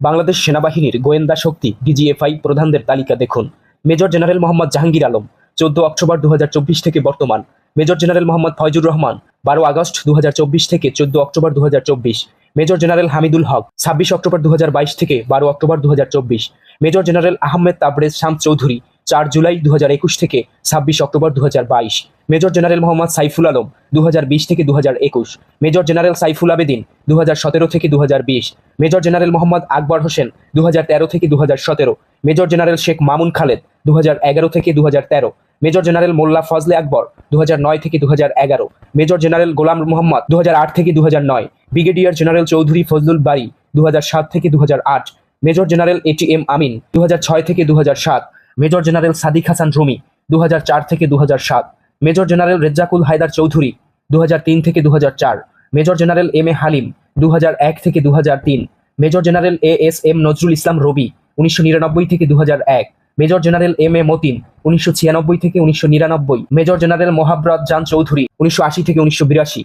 বাংলাদেশ সেনাবাহিনীর গোয়েন্দা শক্তি ডিজিএফআই প্রধানদের তালিকা দেখুন। মেজর জেনারেল মোহাম্মদ জাহাঙ্গীর আলম, চোদ্দ অক্টোবর দু হাজার চব্বিশ থেকে বর্তমান। মেজর জেনারেল মোহাম্মদ ফয়জুর রহমান, বারো আগস্ট দু হাজার চব্বিশ থেকে চোদ্দ অক্টোবর দু হাজার চব্বিশ। মেজর জেনারেল হামিদুল হক, ছাব্বিশ অক্টোবর দু হাজার বাইশ থেকে বারো অক্টোবর দু হাজার চব্বিশ। মেজর জেনারেল আহমেদ তাবরেজ শাম চৌধুরী, চার জুলাই দু হাজার একুশ থেকে ছাব্বিশ অক্টোবর দু হাজার বাইশ। মেজর জেনারেল মোহাম্মদ সাইফুল আলম দু হাজার বিশ থেকে দু হাজার একুশ। মেজর জেনারেল সাইফুল আবেদিন দু হাজার সতেরো থেকে দু হাজার বিশ। মেজর জেনারেল মোহাম্মদ আকবর হোসেন দু হাজার তেরো থেকে দু হাজার সতেরো। মেজর জেনারেল শেখ মামুন খালেদ দু হাজার এগারো থেকে দু হাজার তেরো। মেজর জেনারেল মোল্লা ফজলে আকবর দু হাজার নয় থেকে দু হাজার এগারো। মেজর জেনারেল গোলাম মোহাম্মদ দু হাজার আট থেকে দু হাজার নয়। ব্রিগেডিয়ার জেনারেল চৌধুরী ফজলুল বাড়ি দু থেকে দু হাজার আট। Major general AT M Amin দু হাজার ছয় থেকে দু হাজার সাত। মেজর জেনারেল সাদিক হাসান রুমি দু হাজার চার থেকে দু হাজার সাত। মেজর জেনারেল রেজ্জাকুল হায়দার চৌধুরী দু হাজার তিন থেকে দু হাজার চার। Major general M A Halim দু হাজার এক থেকে দু হাজার তিন। Major general A S M Nazrul Islam Robi, উনিশশো নিরানব্বই থেকে দু হাজার এক। Major general M A Matin, উনিশশো ছিয়ানব্বই থেকে উনিশশো নিরানব্বই। মেজর জেনারেল মোহাব্রত জান চৌধুরী, উনিশশো আশি থেকে উনিশশো বিরাশি।